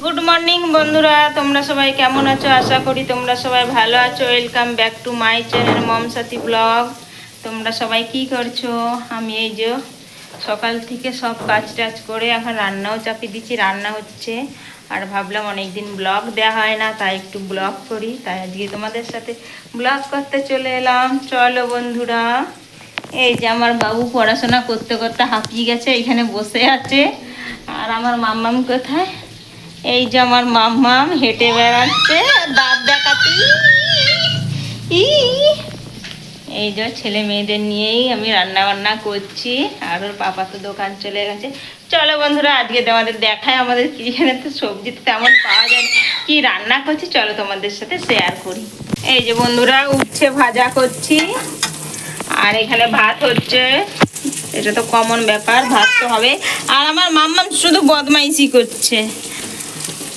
Good morning বন্ধুরা। তোমরা সবাই কেমন আছো? আশা করি তোমরা সবাই ভালো আছো। Welcome back to my channel Mom Sathi vlog তোমরা সবাই কি করছ? আমি এই যে সকাল থেকে সব কাজ টাজ করে এখন রান্নাও চাপিয়ে দিচ্ছি, রান্না হচ্ছে। আর ভাবলাম অনেকদিন ব্লগ দেওয়া হয় না, তাই একটু ব্লগ করি। তাই আজকে তোমাদের সাথে ব্লগ করতে চলে এলাম। চলো বন্ধুরা, এই যে আমার বাবু পড়াশোনা করতে করতে হাঁপিয়ে গেছে, এখানে বসে আছে। আর আমার মাম্মাম কোথায়? এই যে আমার মাম্মাম হেঁটে বেড়াচ্ছে, দাঁত দেখাতি এই যে ছেলে মেয়েদের নিয়েই আমি রান্না বান্না করছি, আর ওর পাপা তো দোকান চলে গেছে। চলো বন্ধুরা, আজকে তোমাদের দেখায় আমাদের কি এখানে তো সবজি তেমন পাওয়া যায় কি রান্না করছি, চলো তোমাদের সাথে শেয়ার করি। এই যে বন্ধুরা, উচ্ছে ভাজা করছি। আর এখানে ভাত হচ্ছে, এটা তো কমন ব্যাপার, ভাত তো হবে। আর আমার মাম্মাম শুধু বদমাইশি করছে।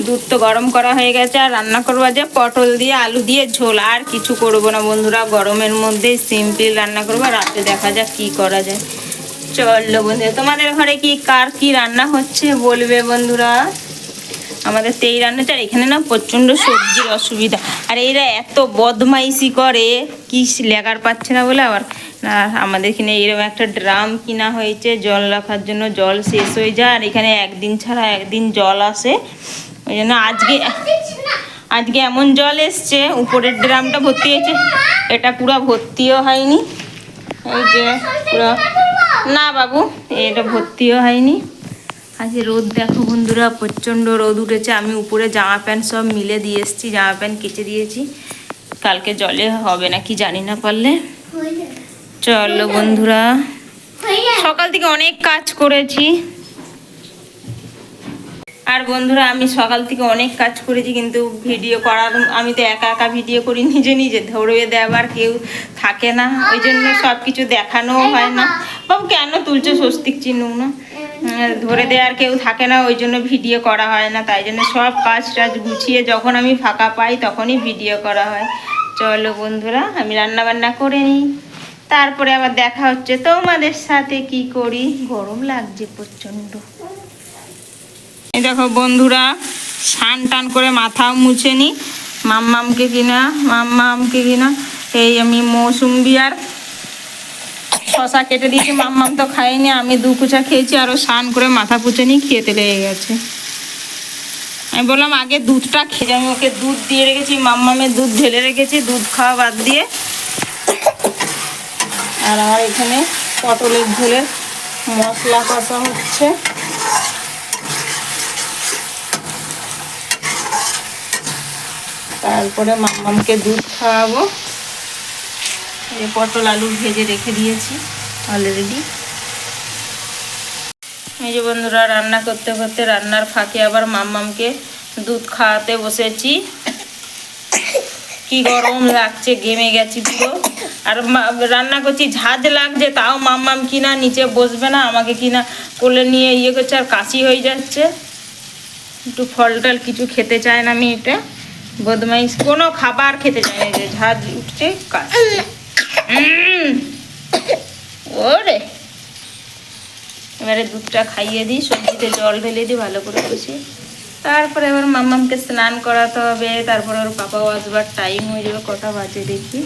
দুধ তো গরম করা হয়ে গেছে, আর রান্না করব যে পটল দিয়ে, আলু দিয়ে, ঝোল, আর কিছু করব না বন্ধুরা। গরমের মধ্যে সিম্পল রান্না করব রাতে দেখা যাক কি করা যায়। চলো বন্ধুরা, তোমাদের ঘরে কি, কার কি রান্না হচ্ছে বলবে বন্ধুরা? আমাদের তো এই রান্নাটা এখানে না প্রচণ্ড সবজির অসুবিধা। আর এরা এত বদমাইশি করে, কি লেগার পাচ্ছে না বলে আবার। আমাদের এখানে এরকম একটা ড্রাম কিনা হয়েছে, জল রাখার জন্য জল শেষ হয়ে যায়, আর এখানে একদিন ছাড়া একদিন জল আসে। ওই জন্য আজকে আজকে এমন জল এসছে উপরের ড্রামটা ভর্তি হয়েছে। এটা পুরো ভর্তিও হয়নি। এই যে পুরো না বাবু এটা ভর্তিও হয়নি। আজকে রোদ দেখো বন্ধুরা প্রচণ্ড রোদ উঠেছে। আমি উপরে জামা প্যান্ট সব মিলে দিয়ে এসেছি জামা প্যান্ট কেচে দিয়েছি। কালকে জলে হবে না কি জানি না পারলে। চলো বন্ধুরা সকাল থেকে অনেক কাজ করেছি। আর বন্ধুরা, আমি সকাল থেকে অনেক কাজ করেছি, কিন্তু ভিডিও করার, আমি তো একা একা ভিডিও করি, নিজে নিজে ধরে দেওয়ার কেউ থাকে না, ওই জন্য সব কিছু দেখানোও হয় না। বাবু, কেন তুলছো স্বস্তিক চিহ্ন না? ধরে দেওয়ার কেউ থাকে না, ওই জন্য ভিডিও করা হয় না, তাই জন্য সব কাজ টাজ গুছিয়ে যখন আমি ফাঁকা পাই, তখনই ভিডিও করা হয়। চলো বন্ধুরা, আমি রান্না বান্না করে নিই। তারপরে আবার দেখা হচ্ছে তোমাদের সাথে কি করি। গরম লাগছে প্রচণ্ড। এই দেখো বন্ধুরা, স্নান টান করে মাথাও মুছে নি। মাম্মামকে কিনা মাম্মামকে কিনা। এই আমি মৌসুম্বি আর শশা কেটে দিয়েছি, মাম্মাম তো খাইনি আমি দু কুচা খেয়েছি আরও স্নান করে মাথা পুছে নিই খেতে লেগে গেছে। আমি বললাম, আগে দুধটা খেয়ে আমি ওকে দুধ দিয়ে রেখেছি মাম্মামের দুধ ঢেলে রেখেছি, দুধ খাওয়া বাদ দিয়ে। আর আমার এখানে পটলের ঝোলের মশলা কষা হচ্ছে। তারপরে মাম্মামকে দুধ খাওয়াবো। এই পটল আলু ভেজে রেখে দিয়েছি অলরেডি এই যে বন্ধুরা, রান্না করতে করতে রান্নার ফাঁকে আবার মাম্মামকে দুধ খাওয়াতে বসেছি। কি গরম লাগছে, ঘেমে গেছি পুরো। আর রান্না করছি, ঝাঁজ লাগছে, তাও মাম্মাম কিনা নিচে বসবে না, আমাকে কিনা কোলে নিয়ে ইয়ে করছে, আর কাশি হয়ে যাচ্ছে। একটু ফল টল কিছু খেতে চায় না মেয়েটা। বদমাইশ, কোনো খাবার খেতে চায় না যে ঝাঁজ উঠছে উম। ওরে। এবারে দুধটা খাইয়ে দিই, সবজিতে জল ঢেলে দিই ভালো করে কষিয়ে তারপরে এবার মাম্মামকে স্নান করাতে হবে, তারপরে ওর পাপাও আসবার টাইম হয়ে যাবে, কটা বাজে দেখি।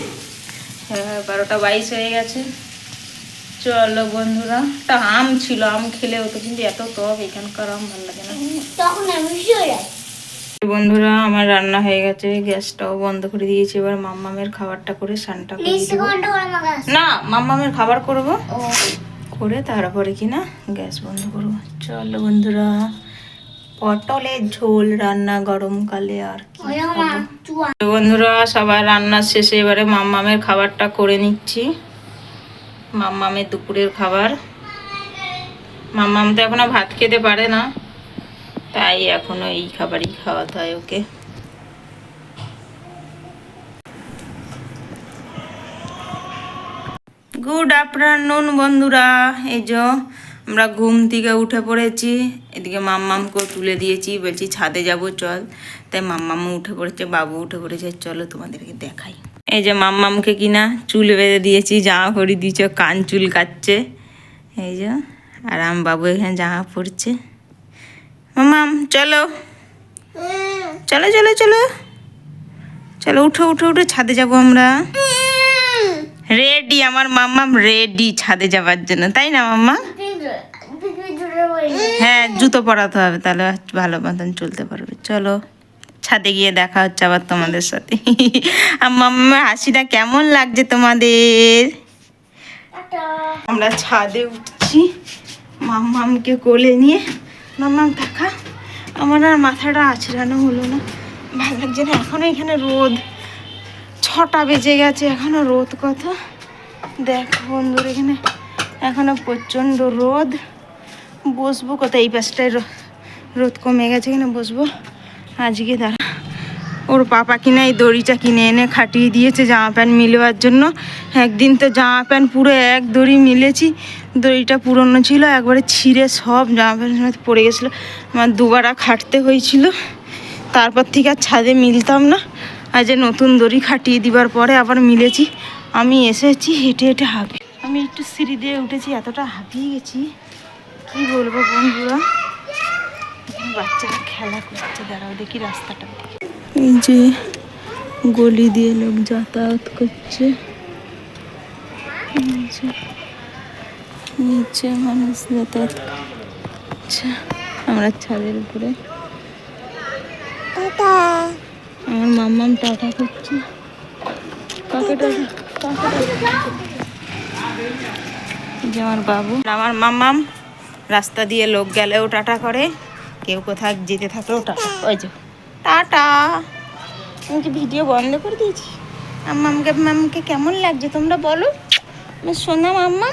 হ্যাঁ বারোটা বাইশ হয়ে গেছে। চলো বন্ধুরা, তা আম ছিল, আম খেলে হতো কিন্তু এত টক, এখানকার আম ভালো লাগে না। তখন আমি বন্ধুরা আমার রান্না হয়ে গেছে গ্যাসটাও বন্ধ করে দিয়েছি। এবার মাম্মামের খাবারটা করে আমাকে না মাম্মামের খাবার করব। করে তারপরে কি না গ্যাস বন্ধ করব। চলো বন্ধুরা পটলের ঝোল রান্না গরমকালে আর কি বন্ধুরা সবার রান্নার শেষে এবারে মাম্মামের খাবারটা করে নিচ্ছি। মাম্মামের দুপুরের খাবার। মাম্মাম তো এখনও ভাত খেতে পারে না। তাই এখনও এই খাবারই খাওয়াতে হয় ওকে। গুড আফটারনুন বন্ধুরা। এই যে আমরা ঘুম থেকে উঠে পড়েছি। এদিকে মাম্মামকেও তুলে দিয়েছি। বলছি, ছাদে যাব, চল। তাই মাম্মামও উঠে পড়েছে, বাবু উঠে পড়েছে। চলো তোমাদেরকে দেখাই। এই যে মাম্মামকে কিনা চুল বেঁধে দিয়েছি, জামা পরি দিয়েছ কান চুল কাটছে এই যে, আর আম বাবু এখানে জামা পরছে। মাম্মাম চলো। চলো চলো চলো। চলো উঠো উঠো উঠো ছাদে যাব আমরা। রেডি আমার মাম্মাম রেডি ছাদে যাবার জন্য তাই না মাম্মা? হ্যাঁ জুতো পরাতে হবে তাহলে ভালো মতন চলতে পারবে। চলো ছাদে গিয়ে দেখা হচ্ছে আবার তোমাদের সাথে। আর মাম্মার হাসিটা কেমন লাগছে তোমাদের? আমরা ছাদে উঠছি মাম্মামকে কোলে নিয়ে। মাম্মাম দেখা আমার আর মাথাটা আছড়ানো হলো না। ভালো লাগছে না, এখনও এখানে রোদ। ছটা বেজে গেছে এখনও রোদ কত? দেখ বন্ধুর এখানে এখনও প্রচণ্ড রোদ। বসবো কোথায়? এই পাশটায় রোদ কমে গেছে এখানে বসবো। আজকে দাঁড়া। ওর পাপা কিনা এই দড়িটা কিনে এনে খাটিয়ে দিয়েছে জামা প্যান্ট মিলবার জন্য। একদিন তো জামা প্যান্ট পুরো এক দড়ি মিলেছি, দড়িটা পুরনো ছিল, একবারে ছিঁড়ে সব জামা প্যান্ট পড়ে গেছিল। আমার দুবারা খাটতে হয়েছিল, তারপর থেকে আর ছাদে মিলতাম না। আর যে নতুন দড়ি খাটিয়ে দিবার পরে আবার মিলেছি, আমি এসেছি হেঁটে হেঁটে হাঁপি আমি একটু সিঁড়ি দিয়ে উঠেছি, এতটা হাঁপিয়ে গেছি, কি বলব বন্ধুরা? বাচ্চারা খেলা করছে, দাঁড়াও দেখি রাস্তাটা। এই যে গলি দিয়ে লোক যাতায়াত করছে। নিচে মানুষ যাতায়াত করছে। আমরা ছাদের উপরে। আমার মাম্মাম টাকা করছে। যে আমার বাবু। আমার মাম্মাম রাস্তা দিয়ে লোক গেলেও টাটা করে। কেউ কোথায় যেতে থাকলেও টাটা। ওই যে। টাটা। আমি কি ভিডিও বন্ধ করে দিয়েছি? আম্মামকে মামকে কেমন লাগছে তোমরা বলো। আমার সোনা মাম্মা।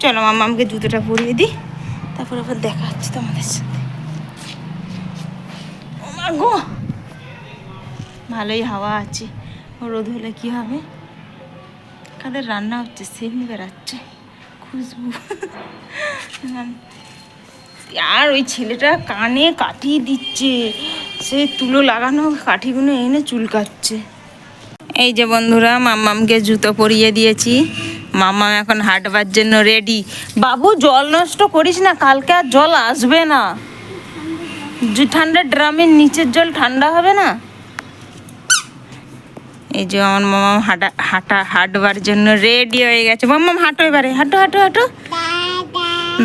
চলো মাম্মামকে জুতোটা পরিয়ে দিই। তারপর আবার দেখা হচ্ছে তোমাদের সাথে। গো। ভালোই হাওয়া আছে। রোদ হলে কি হবে? কাদের রান্না হচ্ছে? সেন বেড়াচ্ছে। খুশবু। আর ওই ছেলেটা কানে কাটিয়ে দিচ্ছে। সেই তুলো লাগানো কাঠিগুলো এনে চুল কাটছে এই যে বন্ধুরা, মাম্মামকে জুতো পরিয়ে দিয়েছি। মাম্মাম এখন হাঁটবার জন্য রেডি বাবু, জল নষ্ট করিস না, কালকে আর জল আসবে না। যে ঠান্ডা ড্রামের নিচের জল ঠান্ডা হবে না? এই যে আমার মামাম হাঁটা হাঁটা হাঁটবার জন্য রেডি হয়ে গেছে। মাম্মাম, হাঁটো এবারে, হাঁটো হাঁটো হাঁটো।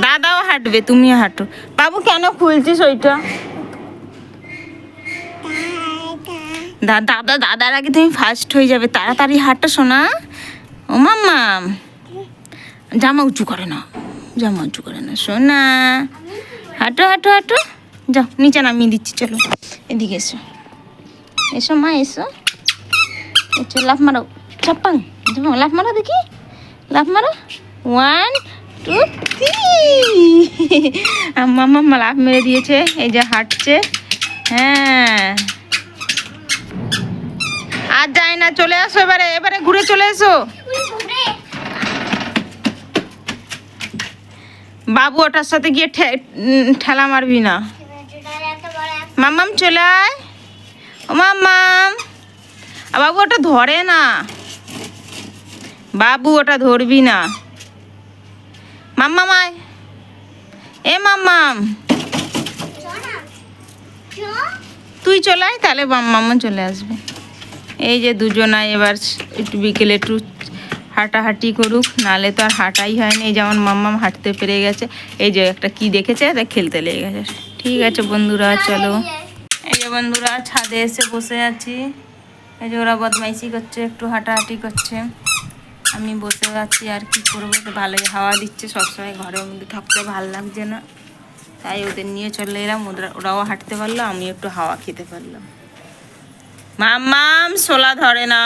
দাদাও হাঁটবে, তুমিও হাঁটো। বাবু, কেন খুলছিস ওইটা? দাদা, দাদার আগে তুমি ফার্স্ট হয়ে যাবে। তাড়াতাড়ি হাঁটো শোনা ও মাম্মাম জামা উঁচু করে না জামা উঁচু করে না শোনা হাঁটো হাঁটো হাঁটো। যাও, নিচে নামিয়ে দিচ্ছি, চলো। এদিকে এসো। এসো, মা, এসো। এসো লাফ মারো। চাপ্পাং লাফ মারো দেখি। লাফ মারো। ওয়ান থ্রি মাম্মা লাফ মেরে দিয়েছে, এই যে হাঁটছে। হ্যাঁ। আর যায় না, চলে আসো এবারে এবারে ঘুরে চলে এসো। বাবু ওটার সাথে গিয়ে ঠেলা মারবি না। মাম্মাম, চলে আয়। ও মাম্মাম। বাবু ওটা ধরে না। বাবু ওটা ধরবি না। মাম্মাম আয় এ মাম্মাম। তুই চলে আয়, তাহলে মাম্মামও চলে আসবে। এই যে দুজনাই এবার একটু বিকেলে একটু হাঁটাহাঁটি করুক নালে তো আর হাঁটাই হয়নি এই যেমন মাম্মাম হাঁটতে পেরে গেছে। এই যে একটা কি দেখেছে তা খেলতে লেগে গেছে। ঠিক আছে বন্ধুরা, চলো। এই যে বন্ধুরা, ছাদে এসে বসে আছি। এই যে ওরা বদমাইশি করছে, একটু হাঁটাহাঁটি করছে। আমি বসে আছি, আর কি করব? তো ভালোই হাওয়া দিচ্ছে, সবসময় ঘরের মধ্যে থাকতে ভালো লাগছে না। তাই ওদের নিয়ে চলে এলাম ওরা ওরাও হাঁটতে পারল আমি একটু হাওয়া খেতে পারলাম। মাম সোলা ধরে না।